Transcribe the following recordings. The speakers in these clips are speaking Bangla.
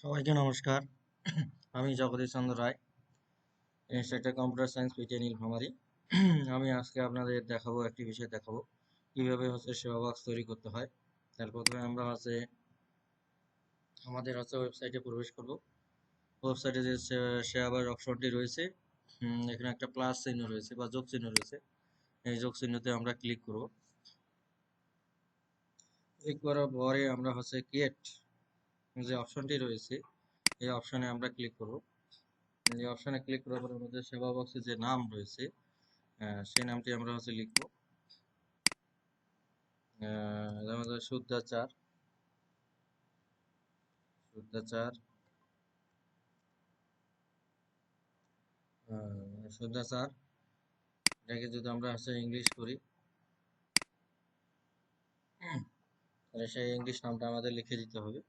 সবাইকে নমস্কার। আমি Jagadish Chandra Roy institute computer science PTA Nilphamari. আমি আজকে আপনাদের দেখাবো, একটি বিষয় দেখাবো, কীভাবে হচ্ছে সেবা বক্স তৈরি করতে হয়। তার প্রথমে আমরা হচ্ছে, আমাদের হচ্ছে ওয়েবসাইটে প্রবেশ করব। ওয়েবসাইটে যে সেবা বক্স অপশনটি রয়েছে এখানে একটা প্লাস চিহ্ন রয়েছে বা যোগ চিহ্ন রয়েছে। এই যোগ চিহ্নতে আমরা ক্লিক করব। ক্লিক করার পরে আমরা হচ্ছে ক্রিয়েট যে অপশনটি রয়েছে, এই অপশনে আমরা ক্লিক করব। এই অপশনে ক্লিক করার পর আমাদের সেবা বক্সে যে নাম রয়েছে সেই নামটি আমরা হচ্ছে লিখব। আমাদের শুদ্ধাচার। শুদ্ধাচার। শুদ্ধাচার। এটাকে যদি আমরা হচ্ছে ইংলিশ করি, তাহলে সেই ইংলিশ নামটা আমাদের লিখে দিতে হবে।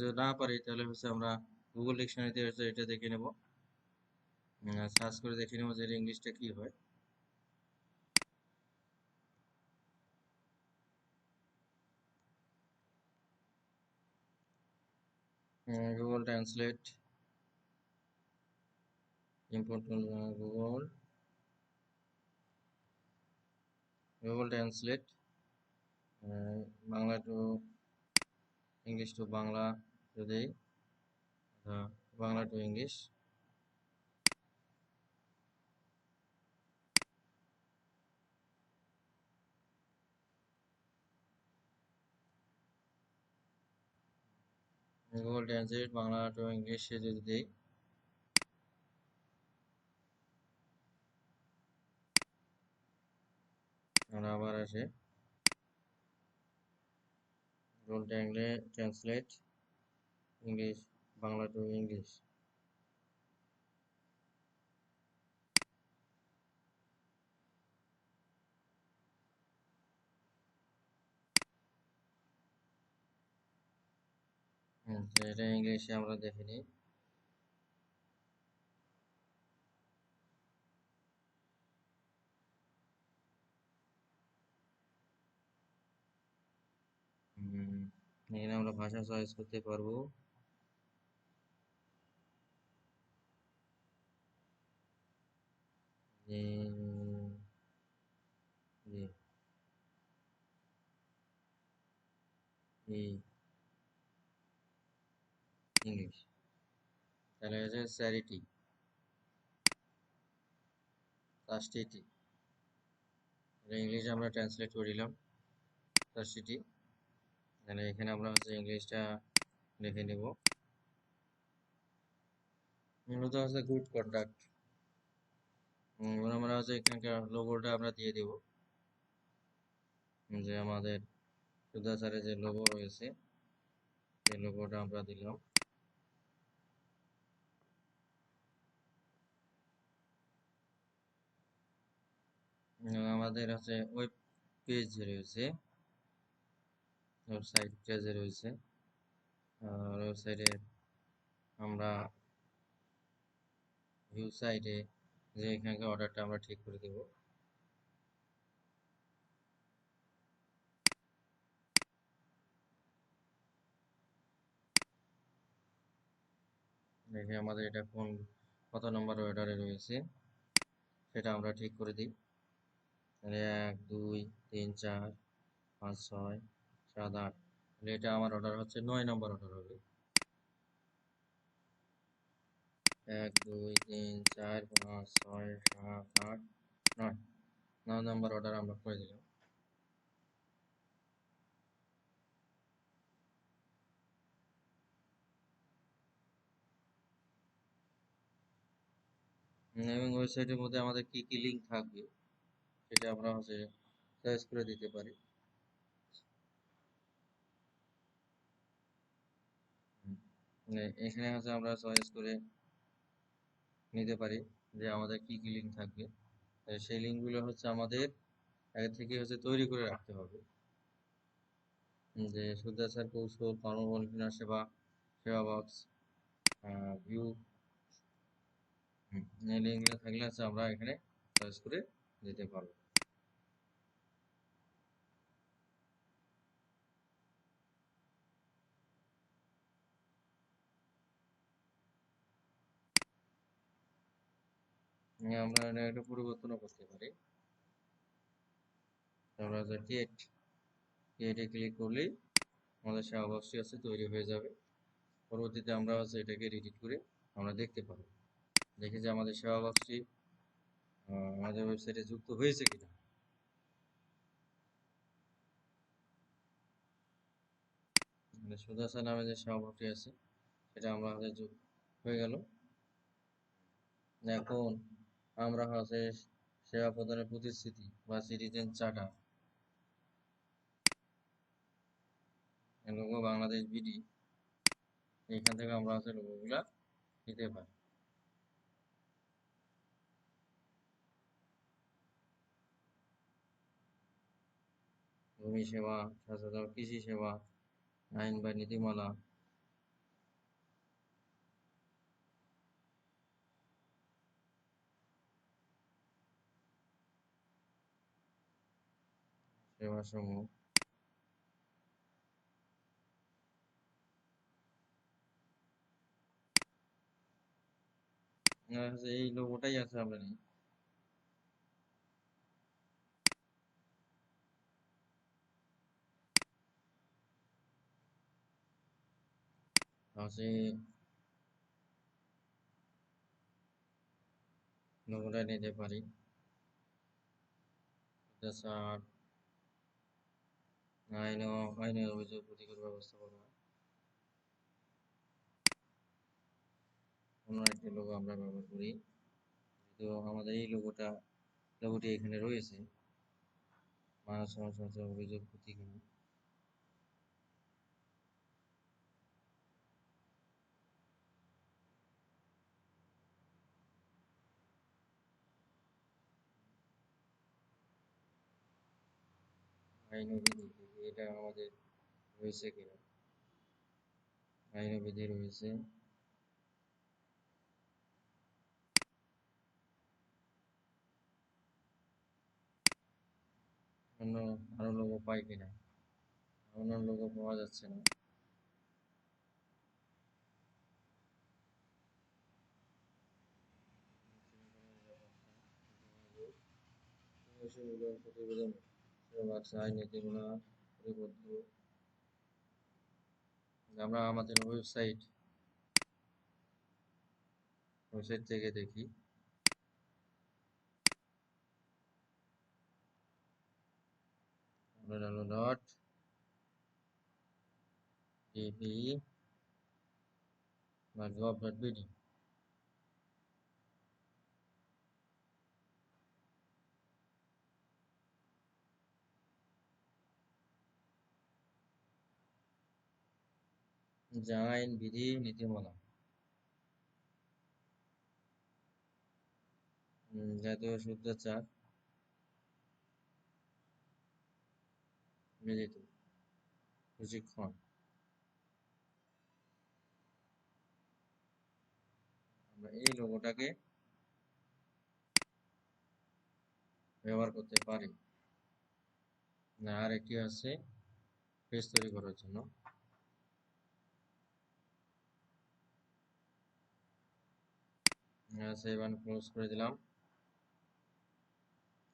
যদি না পারি তাহলে হচ্ছে আমরা গুগল ডিকশনারিতে হচ্ছে এটা দেখে নেব। সার্চ করে দেখে নেব যে ইংলিশটা কি হয়। Google translate import Google Google translate Bangla to English to Bangla যদি Bangla to English Google translate Bangla to ইংলিশে যদি দিই। আবার আসে। Role translate English Bangla to English এটা ইংলিশে আমরা দেখে নিই এখানে আমরা ভাষা চয়েস করতে পারব। ইংলিশ। তাহলে হচ্ছে চ্যারিটি চাস্টিটি ইংলিশ আমরা ট্রান্সলেট করিলাম চাস্টিটি তাহলে এখানে আমরা হচ্ছে ইংলিশটা লিখে নেব। মূলত হচ্ছে গুড কন্ডাক্ট আমরা হচ্ছে এখানকার লোগোটা আমরা দিয়ে দেব। যে আমাদের সুদাচারের যে লোগো রয়েছে, সেই লোগোটা আমরা দিলাম। আমাদের হচ্ছে ওয়েব পেজ রয়েছে। ওয়েবসাইটটা যে রয়েছে। ওয়েবসাইটে আমরা ভিউ যে এখানকার অর্ডারটা আমরা ঠিক করে দেব। দেখে আমাদের এটা কোন, কত নম্বর অর্ডারে রয়েছে, সেটা আমরা ঠিক করে দিই। এক, দুই, তিন, চার, পাঁচ, ছয় সাত আট। এটা আমার অর্ডার হচ্ছে নয় নম্বর অর্ডার হবে। এক, দুই, তিন, চার, পাঁচ, ছয়, সাত, আট, নয়। নয় নম্বর অর্ডার আমরা করে দিলাম। এবং ওয়েবসাইটের মধ্যে আমাদের কি কি লিঙ্ক থাকবে, সেটা আমরা হচ্ছে চয়েস করে দিতে পারি। এখানে হচ্ছে আমরা চয়েস করে নিতে পারি যে আমাদের কি কি লিঙ্ক থাকবে। সেই লিঙ্কগুলো হচ্ছে আমাদের আগে থেকে হচ্ছে তৈরি করে রাখতে হবে। যে শুদ্ধাচার কৌশল কর্মবন্ধনা সেবা সেবা বক্স ভিউ লিঙ্কগুলো থাকলে হচ্ছে আমরা এখানে চয়েস করে দিতে পারব। আমরা এটা পরিবর্তনও করতে পারি। আমরা যে ক্রিয়েট ক্রিয়েটে ক্লিক করলেই আমাদের সেবা বক্সটি আছে, তৈরি হয়ে যাবে। পরবর্তীতে আমরা হচ্ছে এটাকে এডিট করে আমরা দেখতে পাবো। দেখি যে আমাদের সেবা বক্সটি আমাদের ওয়েবসাইটে যুক্ত হয়েছে কিনা। মানে সুদাসা নামে যে বক্সটি আছে, সেটা আমরা আমাদের যুক্ত হয়ে গেল। এখন আমরা হচ্ছে সেবা প্রদানের প্রতিশ্রুতি বা সিটিজেন চার্টার বাংলাদেশ বিডি এখান থেকে আমরা হচ্ছে লোগোগুলা নিতে পারি। ভূমি সেবা, স্বাস্থ্য কৃষি সেবা, আইন বা নীতিমালা সেবা সমূহ এই লোগোটাই আছে নেই আছে লোগোটা নিতে পারি স্যার আইন আইনের অভিযোগ প্রতিকার ব্যবস্থাপনা। অন্য একটি লোগো আমরা ব্যবহার করি। তো আমাদের এই লোগোটা লোগোটি এখানে রয়েছে। মানব সমস্যা অভিযোগ প্রতিকার। আইনবিধি এটা আমাদের রয়েছে কিনা আইনবিধি রয়েছে অন্য আরও লোগো পাই কিনা অন্য লোগো পাওয়া যাচ্ছে না প্রতিবেদন আইন নীতিগুলা আমরা আমাদের ওয়েবসাইট ওয়েবসাইট থেকে দেখি। Dot TV job dot BD যা আইন বিধি, নীতিমালা। জাতীয় শুদ্ধাচার বিদিত প্রশিক্ষণ। এই লোগোটাকে ব্যবহার করতে পারি। আর একটি আছে পেজ তৈরি করার জন্য। সেভ অ্যান্ড ক্লোজ করে দিলাম।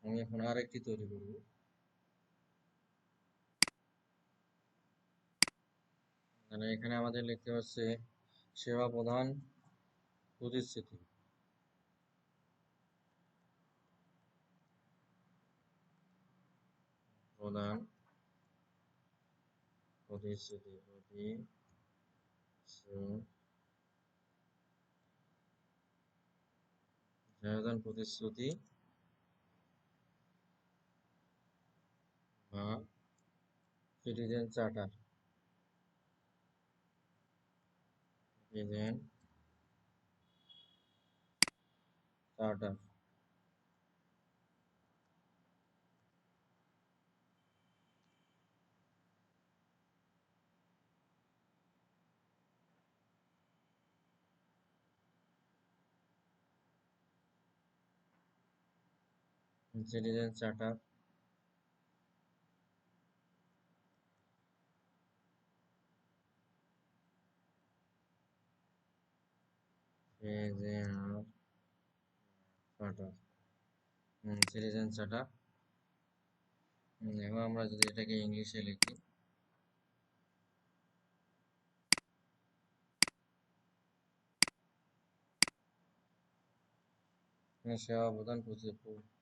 আমি এখন আরেকটি তৈরি করব। মানে এখানে আমাদের লিখতে হচ্ছে, সেবা প্রধান প্রতিশ্রুতি। প্রধান প্রতিশ্রুতি প্রতিশ্রুতি। প্রতিশ্রুতি বা citizen charter citizen charter citizen charter charter citizen charter এখন আমরা যদি এটাকে ইংলিশে লিখি। সেবা প্রদান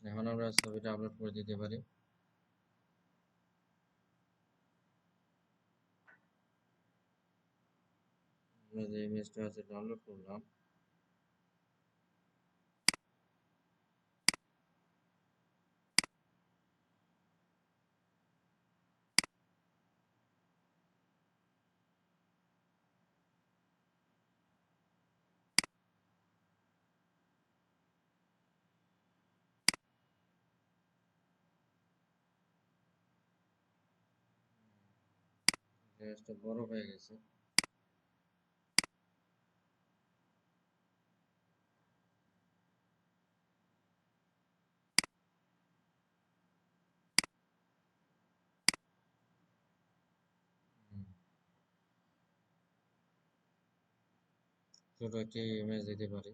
এখন আমরা ছবিটা আপলোড করে দিতে পারি। আমরা যে ইমেজটা আছে ডাউনলোড করলাম। ইমেজটা বড় হয়ে গেছে। ছোট একটি ইমেজ দিতে পারি।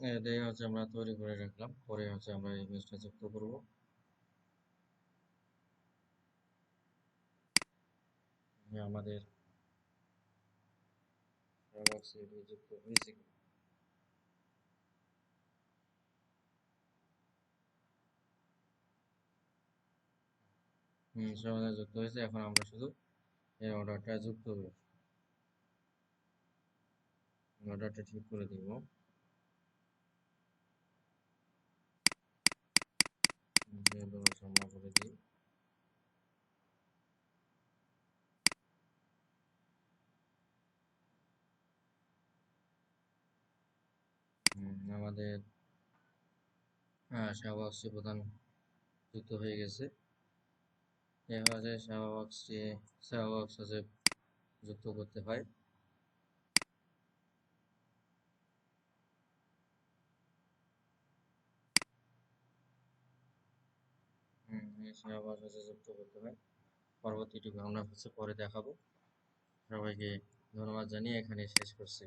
এটাই হচ্ছে আমরা তৈরি করে রাখলাম। পরে হচ্ছে আমরা ইমেজটা যুক্ত করব। আমাদের যুক্ত হয়েছে হুম যুক্ত হয়েছে। এখন আমরা শুধু এই অর্ডারটা যুক্ত করব। অর্ডারটা ঠিক করে দিব। আমরা করে দিই। আমাদের শাহবাগসি প্রধান যুক্ত হয়ে গেছে। এভাবে শাহবাগসি শাহবাগ সাথে যুক্ত করতে হয়। সাথে যুক্ত করতে হয় পরবর্তীটি আমরা হচ্ছে পরে দেখাবো। সবাইকে ধন্যবাদ জানিয়ে এখানে শেষ করছি।